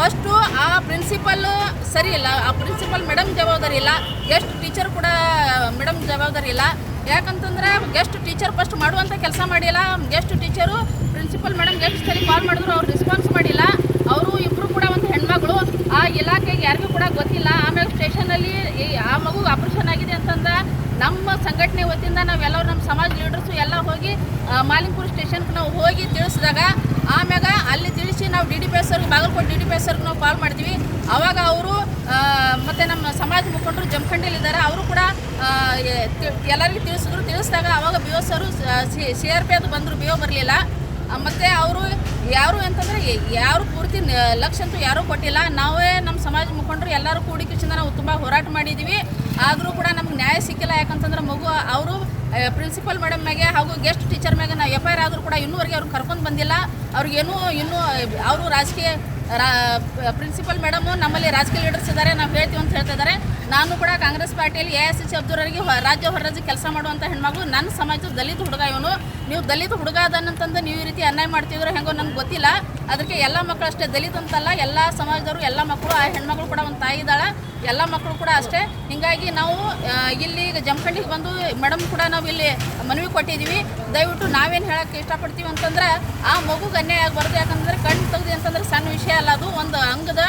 First ಆ principal ಸರಿ ಇಲ್ಲ, ಆ ಪ್ರಿನ್ಸಿಪಲ್ ಮೇಡಮ್ ಜವಾಬ್ದಾರಿ ಇಲ್ಲ ಗೆಸ್ಟ್ ಟೀಚರ್ ಕೂಡ ಮೇಡಮ್ ಜವಾಬ್ದಾರಿ ಇಲ್ಲ. ಯಾಕಂತಂದ್ರೆ ಗೆಸ್ಟ್ ಟೀಚರ್ ಫಸ್ಟ್ ಮಾಡುವಂಥ ಕೆಲಸ ಮಾಡಿಲ್ಲ guest teacher principal madam guest ಸರಿ ಕಾಲ್ ಮಾಡಿದ್ರು, ಅವ್ರು ರೆಸ್ಪಾನ್ಸ್ ಮಾಡಿಲ್ಲ. ಅವರು ಇಬ್ಬರು ಕೂಡ ಒಂದು ಹೆಣ್ಮಗಳು, ಆ ಇಲಾಖೆಗೆ ಯಾರಿಗೂ ಕೂಡ ಗೊತ್ತಿಲ್ಲ. ಆಮೇಲೆ ಸ್ಟೇಷನಲ್ಲಿ ಈ ಆ ಮಗು ಆಪರೇಷನ್ ಆಗಿದೆ ಅಂತಂದ ನಮ್ಮ ಸಂಘಟನೆ ವತಿಯಿಂದ ನಾವೆಲ್ಲರೂ ನಮ್ಮ ಸಮಾಜ ಲೀಡರ್ಸು ಎಲ್ಲ ಹೋಗಿ ಮಾಲಿಂಗ್ಪುರ್ ಸ್ಟೇಷನ್ಗೆ ನಾವು ಹೋಗಿ ತಿಳಿಸಿದಾಗ, ಆಮ್ಯಾಗ ತಿಳಿಸಿ ನಾವು ಡಿ ಡಿ ಪಿ ಎಸ್ ಅವ್ರಿಗೆ Bagalkot D D P S ಅವ್ರಿಗೆ ನಾವು ಕಾಲ್ ಮಾಡ್ತೀವಿ. ಅವಾಗ ಅವರು ಮತ್ತು ನಮ್ಮ ಸಮಾಜ ಮುಖಂಡರು ಜಮಖಂಡಿಲಿದ್ದಾರೆ ಅವರು ಕೂಡ ಎಲ್ಲರಿಗೂ ತಿಳಿಸಿದ್ರು. ತಿಳಿಸಿದಾಗ ಅವಾಗ ಬಿ ಎಸ್ ಅವರು ಸಿ ಆರ್ ಪಿ ಅದು ಬಂದರು, ಬಿ ಓ ಬರಲಿಲ್ಲ. ಮತ್ತು ಅವರು ಯಾರು ಅಂತಂದರೆ ಯಾರು ಪೂರ್ತಿ ಲಕ್ಷ ಅಂತೂ ಯಾರೂ ಕೊಟ್ಟಿಲ್ಲ. ನಾವೇ ನಮ್ಮ ಸಮಾಜ ಮುಖಂಡರು ಎಲ್ಲರೂ ಕೂಡಿ ನಾವು ತುಂಬ ಹೋರಾಟ ಮಾಡಿದ್ದೀವಿ ಆದರೂ ಕೂಡ ನಮ್ಗೆ ನ್ಯಾಯ ಸಿಕ್ಕಿಲ್ಲ. ಯಾಕಂತಂದ್ರೆ ಮಗು, ಅವರು ಪ್ರಿನ್ಸಿಪಲ್ ಮೇಡಮ್ ಮ್ಯಾಗೆ ಹಾಗೂ ಗೆಸ್ಟ್ ಟೀಚರ್ ಮ್ಯಾಗೆ ನಾವು ಎಫ್ ಐ ಆರ್ ಆದರೂ ಕೂಡ ಇನ್ನೂವರೆಗೆ ಅವ್ರು ಕರ್ಕೊಂಡು ಬಂದಿಲ್ಲ. ಅವ್ರಿಗೇನು ಇನ್ನೂ ಅವರು ರಾಜಕೀಯ ರಾ, ಪ್ರಿನ್ಸಿಪಲ್ ಮೇಡಮು ನಮ್ಮಲ್ಲಿ ರಾಜಕೀಯ ಲೀಡರ್ಸ್ ಇದ್ದಾರೆ, ನಾವು ಹೇಳ್ತೀವಿ ಅಂತ ಹೇಳ್ತಾ ಇದ್ದಾರೆ. ನಾನು ಕೂಡ ಕಾಂಗ್ರೆಸ್ ಪಾರ್ಟಿಯಲ್ಲಿ ಎ ಎಸ್ ಸಿ ಅಬ್ದುರವರಿಗೆ ರಾಜ್ಯ ಹೊರರಾಜ್ಯ ಕೆಲಸ ಮಾಡುವಂಥ ಹೆಣ್ಮಗು. ನನ್ನ ಸಮಾಜದ ದಲಿತ ಹುಡುಗ ಇವನು. ನೀವು ದಲಿತ ಹುಡುಗ ಅದನ್ನಂತಂದು ನೀವು ಈ ರೀತಿ ಅನ್ಯಾಯ ಮಾಡ್ತಿದ್ರು ಹೆಂಗೋ ನನಗೆ ಗೊತ್ತಿಲ್ಲ. ಅದಕ್ಕೆ ಎಲ್ಲ ಮಕ್ಕಳು ಅಷ್ಟೇ, ದಲಿತ ಅಂತಲ್ಲ, ಎಲ್ಲ ಸಮಾಜದವರು, ಎಲ್ಲ ಮಕ್ಕಳು, ಆ ಹೆಣ್ಮಗಳು ಕೂಡ ಒಂದು ತಾಯಿ ಇದ್ದಾಳೆ. ಎಲ್ಲ ಮಕ್ಕಳು ಕೂಡ ಅಷ್ಟೇ. ಹೀಗಾಗಿ ನಾವು ಇಲ್ಲಿ ಜಮಖಂಡಿಗೆ ಬಂದು ಮೇಡಮ್ ಕೂಡ ನಾವು ಇಲ್ಲಿ ಮನವಿ ಕೊಟ್ಟಿದ್ದೀವಿ ದಯವಿಟ್ಟು ನಾವೇನು ಹೇಳೋಕ್ಕೆ ಇಷ್ಟಪಡ್ತೀವಿ ಅಂತಂದ್ರೆ, ಆ ಮಗುಗೆ ಅನ್ಯಾಯ ಆಗಬಾರ್ದು ಯಾಕಂದ್ರೆ ಕಣ್ಣು ತೆಗ್ದು ಅಂತಂದ್ರೆ ಸಣ್ಣ ವಿಷಯ. ಅಲ್ಲ, ಅದು ಒಂದು ಅಂಗದ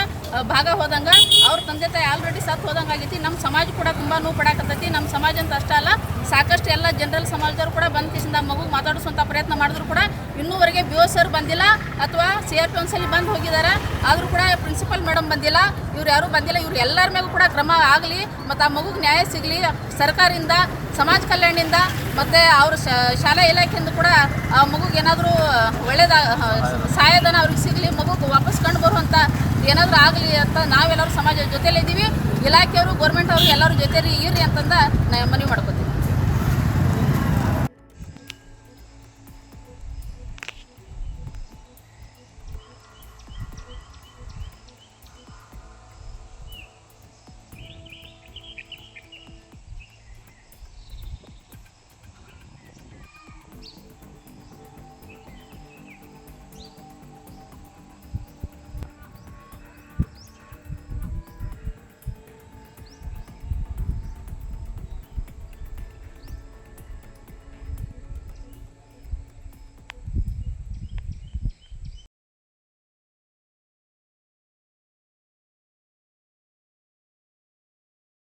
ಭಾಗ ಹೋದಂಗ. ಅವ್ರ ತಂದೆ ತಾಯಿ ಆಲ್ರೆಡಿ ಸತ್ತು ಹೋದಂಗೆ ಆಗೈತಿ ನಮ್ಮ ಸಮಾಜ ಕೂಡ ತುಂಬ ನೋವು ಪಡಾಕತ್ತೈತಿ. ನಮ್ಮ ಸಮಾಜ ಅಂತ ಅಷ್ಟೇ ಅಲ್ಲ, ಸಾಕಷ್ಟು ಎಲ್ಲ ಜನರಲ್ ಸಮಾಜದವರು ಕೂಡ ಬಂದ ಕಿಸಿಂದ ಮಗು ಮಾತಾಡಿಸುವಂಥ ಪ್ರಯತ್ನ ಮಾಡಿದ್ರು ಕೂಡ ಇನ್ನೂವರೆಗೆ ಬಿ ಸರ್ ಬಂದಿಲ್ಲ, ಅಥವಾ ಸಿ ಆರ್ ಪಿ ಒಂದ್ಸಲಿ ಬಂದು ಹೋಗಿದ್ದಾರೆ ಆದರೂ ಕೂಡ ಪ್ರಿನ್ಸಿಪಲ್ ಮೇಡಮ್ ಬಂದಿಲ್ಲ. ಇವ್ರು ಯಾರೂ ಬಂದಿಲ್ಲ. ಇವ್ರು ಎಲ್ಲರ ಮೇಲೂ ಕೂಡ ಕ್ರಮ ಆಗಲಿ, ಮತ್ತು ಆ ಮಗುಗೆ ನ್ಯಾಯ ಸಿಗಲಿ. ಸರ್ಕಾರದಿಂದ, ಸಮಾಜ ಕಲ್ಯಾಣದಿಂದ, ಮತ್ತು ಅವ್ರ ಶಾಲಾ ಇಲಾಖೆಯಿಂದ ಕೂಡ ಆ ಮಗುಗೆ ಏನಾದರೂ ಒಳ್ಳೇದ ಸಹಾಯಧನ ಅವ್ರಿಗೆ ಸಿಗಲಿ. ಮಗುಗೆ ಬರುವಂಥ ಏನಾದರೂ ಆಗಲಿ ಅಂತ ನಾವೆಲ್ಲರೂ ಸಮಾಜದ ಜೊತೆಲಿದ್ದೀವಿ ಇಲಾಖೆಯವರು ಗೌರ್ಮೆಂಟ್ ಅವರು ಎಲ್ಲರೂ ಜೊತೆಯಲ್ಲಿ ಇರ್ರಿ ಅಂತಂದ ನಾ ಮನವಿ ಮಾಡ್ಕೊತೀವಿ